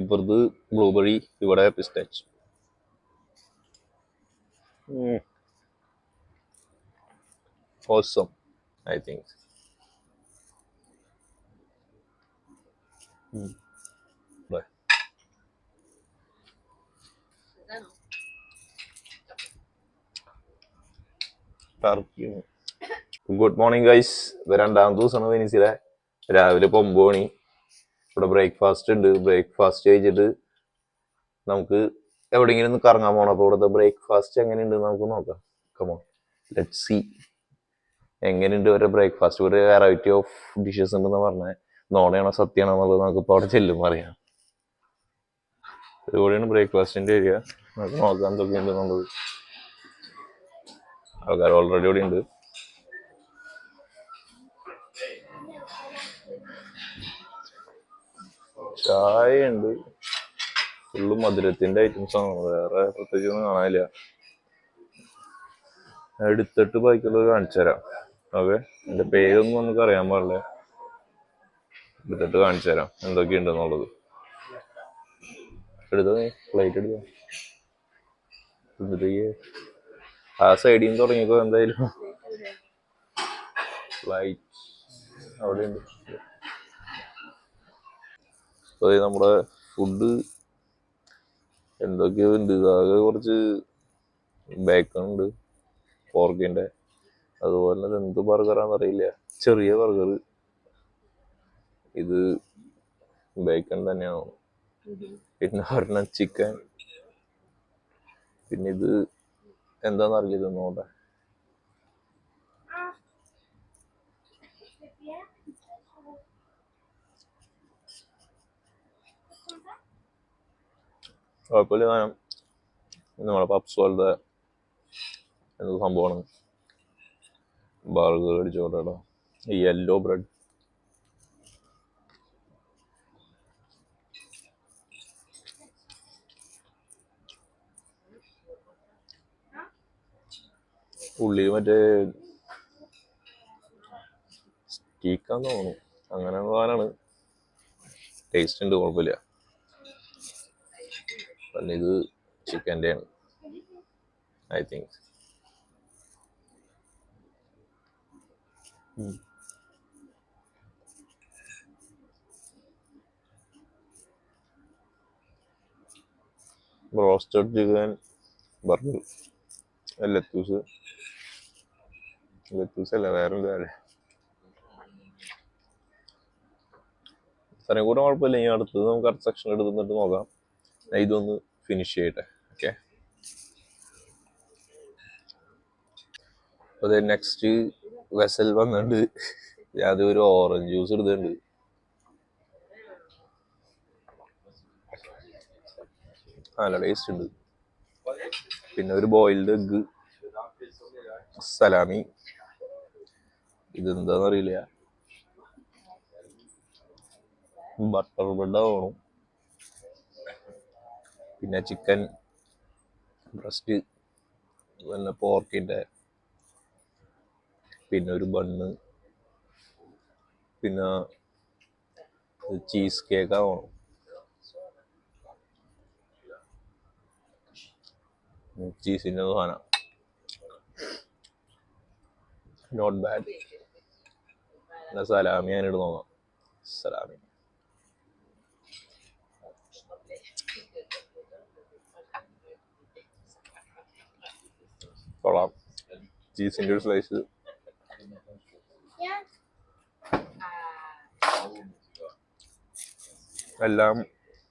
ഇപ്പുറത്ത് ബ്ലൂബെറി ഇവിടെ pistachio awesome I think good morning guys രണ്ടാമത്തെ ദിവസമാണ് വെനീസിലെ രാവിലെ ഒമ്പത് മണി. ഇവിടെ ബ്രേക്ക്ഫാസ്റ്റ് ഉണ്ട്. ബ്രേക്ക്ഫാസ്റ്റ് കഴിച്ചിട്ട് നമുക്ക് എവിടെയെങ്കിലും ഒന്ന് കറങ്ങാൻ പോകണം അപ്പോൾ ഇവിടുത്തെ ബ്രേക്ക്ഫാസ്റ്റ് എങ്ങനെയുണ്ട് നമുക്ക് നോക്കാം. കമോ ലെറ്റ് സി എങ്ങനെയുണ്ട് ഒരു ബ്രേക്ക്ഫാസ്റ്റ് ഒരു വെറൈറ്റി ഓഫ് ഡിഷസ് ഉണ്ടെന്ന് പറഞ്ഞാൽ നോണയാണോ സത്യമാണോ എന്നുള്ളത് നമുക്ക് ഇപ്പോൾ അവിടെ ചെല്ലുമ്പോൾ അറിയാം. ഇതുപോലെയാണ് ബ്രേക്ക്ഫാസ്റ്റിന്റെ ഏരിയ നമുക്ക് നോക്കാൻ എന്തൊക്കെയുണ്ട് എന്നുള്ളത്. ആൾക്കാർ ഓൾറെഡി ഇവിടെ ഉണ്ട്. ചായ ഉണ്ട് ഫുള്ള് മധുരത്തിന്റെ ഐറ്റംസ് ആണ്. വേറെ പ്രത്യേകിച്ച് ഒന്നും കാണാനില്ല എടുത്തിട്ട് ബാക്കിയുള്ളത് കാണിച്ചു തരാം. ഓക്കെ? എന്റെ പേരൊന്നും നമുക്ക് അറിയാൻ പാടില്ല. എടുത്തിട്ട് കാണിച്ചു തരാം. എന്തൊക്കെയുണ്ടെന്നുള്ളത്. എടുത്തോ നീ? ഫ്ലൈറ്റ് എടുത്തോ? എന്നിട്ട് ആ സൈഡിൽ നിന്ന് തുടങ്ങിയപ്പോ എന്തായാലും. ഫ്ലൈറ്റ് അവിടെ അപ്പൊ നമ്മുടെ ഫുഡ് എന്തൊക്കെയോ ഉണ്ട്. ആകെ കുറച്ച് ബേക്കൺ ഉണ്ട് പോർക്കിന്റെ അതുപോലെ തന്നെ എന്ത് ബർഗറാന്ന് അറിയില്ല. ചെറിയ ബർഗർ ഇത് ബേക്കൺ തന്നെയാണ് പിന്നെ ഒരെണ്ണം ചിക്കൻ പിന്നെ ഇത് എന്താന്ന് അറിയില്ല ഇത് നോട്ടെ കുഴപ്പമില്ല. സാധനം നമ്മളെ പപ്സ് പോലത്തെ എന്ത് സംഭവമാണ്? ബർഗർ അടിച്ചോട്ടോ ഈ യെല്ലോ ബ്രെഡ് ഉള്ളിൽ മറ്റേ സ്റ്റീക്കാന്ന് തോന്നുന്നു. അങ്ങനെ സാധനമാണ്. ടേസ്റ്റ് ഉണ്ട് കുഴപ്പമില്ല. പിന്നെ ഇത് ചിക്കന്റെ ആണ് I think. Roasted chicken burger lettuce. Lettuce അല്ല വേറെ എന്താ സാറേ കൂടെ കുഴപ്പമില്ല ഇനി അടുത്തത് നമുക്ക് അടുത്ത സെക്ഷൻ എടുത്തിട്ട് നോക്കാം. ഇതൊന്ന് ഫിനിഷ് ചെയ്യട്ടെ. ഓക്കെ അതെ നെക്സ്റ്റ് വെസൽ വന്നിട്ടുണ്ട്. അത് ഒരു ഓറഞ്ച് ജ്യൂസ് എടുത്തിട്ടുണ്ട്. നല്ല ടേസ്റ്റ് ഉണ്ട്. പിന്നെ ഒരു ബോയിൽഡ് എഗ് സലാമി ഇതെന്താന്നറിയില്ല ബട്ടർ ബ്രെഡ് ആവണം. പിന്നെ ചിക്കൻ ബ്രസ്റ്റ് പിന്നെ പോർക്കിന്റെ പിന്നെ ഒരു ബണ്ണ് പിന്നെ ചീസ് കേക്ക് ആവണം ചീസിന്റെ സാധനം. നോട്ട് ബാഡ് പിന്നെ സലാമി ഞാനിട്ട് നോക്കാം. സലാമി കൊള്ളാം. ചീസിന്റെ ഒരു സ്ലൈസ് എല്ലാം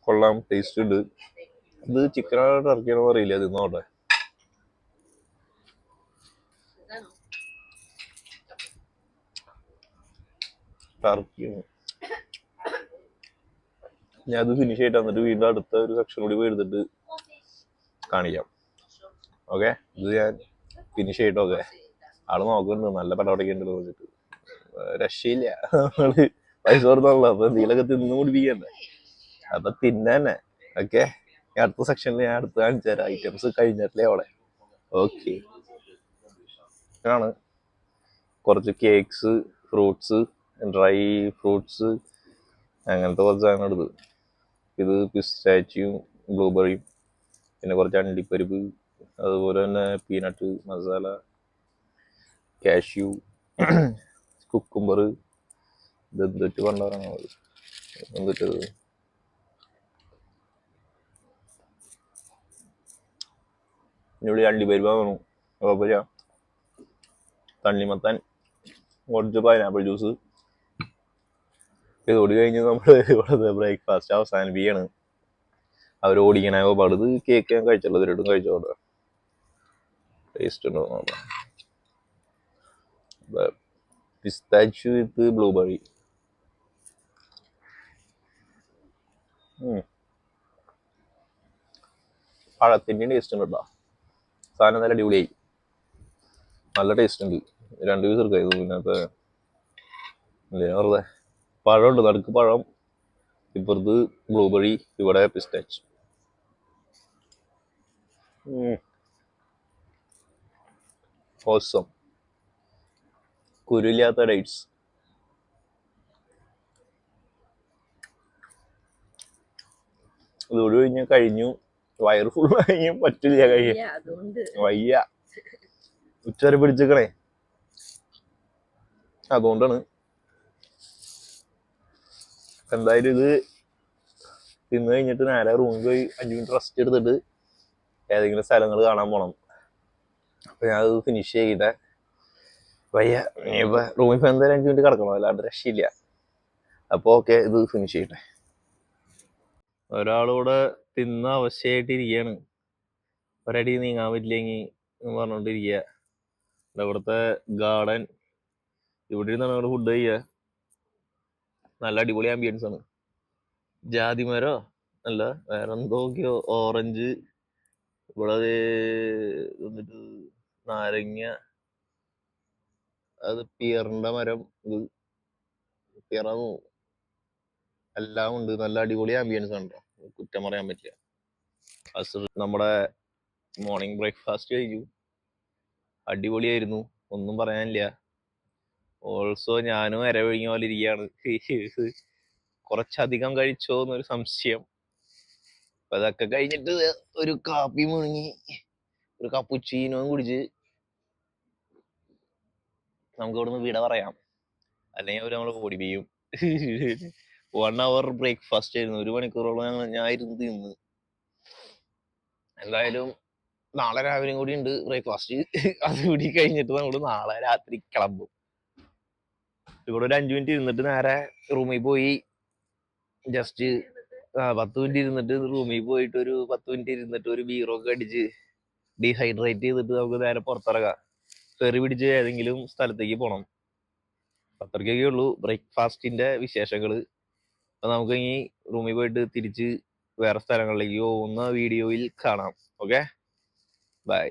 കൊള്ളാം ടേസ്റ്റ് ഉണ്ട്. ഇത് ചിക്കനാണോ ടർക്കിയാണോ അറിയില്ല തിന്നോട്ടെ. ഞാൻ അത് ഫിനിഷ് ആയിട്ട് വന്നിട്ട് വീണ്ടും അടുത്ത ഒരു സെക്ഷൻ കൂടി പോയി എടുത്തിട്ട് കാണിക്കാം. ഓക്കെ ഇത് ഞാൻ ഫിനിഷ് ചെയ്തിട്ടൊക്കെ ആൾ നോക്കുന്നുണ്ട്. നല്ല പടവടൊക്കെ ഉണ്ട് പറഞ്ഞിട്ട് രക്ഷയില്ല. നമ്മൾ പൈസ കൊടുത്താണല്ലോ. അപ്പൊ എന്തെങ്കിലുമൊക്കെ തിന്നു കുടിപ്പിക്കണ്ടേ അപ്പൊ തിന്നെ ഓക്കെ? അടുത്ത സെക്ഷനിൽ ഞാൻ അടുത്ത് കാണിച്ചു തരാം. ഐറ്റംസ് കഴിഞ്ഞിട്ടില്ലേ അവിടെ ഓക്കെ. ആണ് കുറച്ച് കേക്ക്സ് ഫ്രൂട്ട്സ് ഡ്രൈ ഫ്രൂട്ട്സ് അങ്ങനത്തെ കുറച്ച് സാധനം എടുത്ത് ഇത് പിസ്റ്റാച്ചിയും ബ്ലൂബെറിയും പിന്നെ കുറച്ച് അണ്ടിപ്പരിപ്പ് അതുപോലെ തന്നെ പീനട്ട് മസാല കാഷ്യൂ കുക്കുംബർ ഇത് എന്തിട്ട് കൊണ്ടുവരണം അള്ളി ഇവിടെ അണ്ടിപ്പരിപ്പ് വേണം കുഴപ്പമില്ല തണ്ണിമത്താൻ കുറച്ച് പൈനാപ്പിൾ ജ്യൂസ് ഇത് ഓടി കഴിഞ്ഞ് നമ്മൾ ഇവിടുത്തെ ബ്രേക്ക്ഫാസ്റ്റ് അവസാനിപ്പിക്കുകയാണ്. അവർ ഓടിക്കണ പാടത് കേക്ക് ഞാൻ കഴിച്ചുള്ളത് രണ്ടും കഴിച്ചോട്ടെ ടേസ്റ്റ് ഉണ്ടോ നോക്കാം. പിസ്താച്ചു വിത്ത് ബ്ലൂബെറി പഴത്തിന്റെ ടേസ്റ്റ് ഉണ്ട് കേട്ടോ. സാധനം നല്ല അടിപൊളിയായി. നല്ല ടേസ്റ്റ് ഉണ്ട്. രണ്ട് പീസ് എടുക്കായിരുന്നു ഇതിനകത്ത് വെറുതെ. പഴമുണ്ട്. നടുക്ക് പഴം ഇപ്പുറത്ത് ബ്ലൂബെറി ഇവിടെ പിസ്റ്റാച്ച് ഓസം കുരുല്ലാത്ത ഡേറ്റ്സ് ഇതോട് കഴിഞ്ഞ് കഴിഞ്ഞു. വയറ് ഫുൾ കഴിഞ്ഞു. പറ്റില്ല കഴിയ വയ്യ. ഉച്ചവരെ പിടിച്ചേക്കണേ. അതുകൊണ്ടാണ്. എന്തായാലും ഇത് തിന്നു കഴിഞ്ഞിട്ട് നേരെ റൂമിൽ പോയി അഞ്ചു മിനിറ്റ് റെസ്റ്റ് എടുത്തിട്ട് ഏതെങ്കിലും സ്ഥലങ്ങൾ കാണാൻ പോണം. അപ്പൊ ഞാൻ അത് ഫിനിഷ് ചെയ്ത വയ്യ. ഇനിയിപ്പോ റൂമിൽ പോയി എന്തായാലും അഞ്ചു മിനിറ്റ് കിടക്കണം? അല്ലാണ്ട് രക്ഷയില്ല. അപ്പൊ ഓക്കെ ഇത് ഫിനിഷ് ചെയ്യട്ടെ. ഒരാളൂടെ തിന്ന അവശയായിട്ടിരിക്കുകയാണ് ഒരടി നീങ്ങാൻ പറ്റില്ലെങ്കിൽ എന്ന് പറഞ്ഞോണ്ടിരിക്കുക ദാ ഇവിടുത്തെ ഗാർഡൻ. ഇവിടെ ഇരുന്നാണ് ഞങ്ങൾ ഫുഡ് കഴിക്കുക നല്ല അടിപൊളി ആംബിയൻസ് ആണ്. ജാതിമരോ? അല്ല വേറെ എന്തൊക്കെയോ ഓറഞ്ച് ഇവിടെ നാരങ്ങ അത് പിയറിന്റെ മരം ഇത് എല്ലാം ഉണ്ട്. നല്ല അടിപൊളി ആംബിയൻസ് ആണ്. കുറ്റം പറയാൻ പറ്റില്ല. അസർ നമ്മുടെ മോർണിംഗ് ബ്രേക്ക്ഫാസ്റ്റ് കഴിഞ്ഞു. അടിപൊളിയായിരുന്നു. ഒന്നും പറയാനില്ല. ഓൾസോ ഞാനും ഇരവിഴിഞ്ഞ പോലെ ഇരിക്കുകയാണ്. കുറച്ചധികം കഴിച്ചോ എന്നൊരു സംശയം. അപ്പൊ അതൊക്കെ കഴിഞ്ഞിട്ട് ഒരു കാപ്പി മുഴുങ്ങി ഒരു കപ്പുച്ചീനോ കുടിച്ച് നമുക്ക് നിന്ന് വിട പറയാം. അല്ലെങ്കിൽ അവർ നമ്മളെ ഓടി പെയ്യും. വൺ അവർ ബ്രേക്ക്ഫാസ്റ്റ് ആയിരുന്നു. ഒരു മണിക്കൂറോളം ഞങ്ങൾ ഞാൻ ഇരുന്ന് തിന്ന്. എന്തായാലും നാളെ രാവിലെയും കൂടി ഉണ്ട് ബ്രേക്ക്ഫാസ്റ്റ് അത് കൂടി കഴിഞ്ഞിട്ട് നമ്മൾ നാളെ രാത്രി കിളമ്പും ഇവിടെ ഒരു അഞ്ചു മിനിറ്റ് ഇരുന്നിട്ട് നേരെ റൂമിൽ പോയി ജസ്റ്റ് പത്ത് മിനിറ്റ് ഇരുന്നിട്ട് റൂമിൽ പോയിട്ട് ഒരു പത്ത് മിനിറ്റ് ഇരുന്നിട്ട് ഒരു ബീറൊക്കെ അടിച്ച് ഡീഹൈഡ്രേറ്റ് ചെയ്തിട്ട് നമുക്ക് നേരെ പുറത്തിറങ്ങാം. ഫെറി പിടിച്ച് ഏതെങ്കിലും സ്ഥലത്തേക്ക് പോകണം അത്രയ്ക്കൊക്കെ ഉള്ളൂ ബ്രേക്ക്ഫാസ്റ്റിന്റെ വിശേഷങ്ങൾ അപ്പൊ നമുക്ക് ഇനി റൂമിൽ പോയിട്ട് തിരിച്ച് വേറെ സ്ഥലങ്ങളിലേക്ക് പോകുന്ന വീഡിയോയിൽ കാണാം. ഓക്കെ? ബൈ.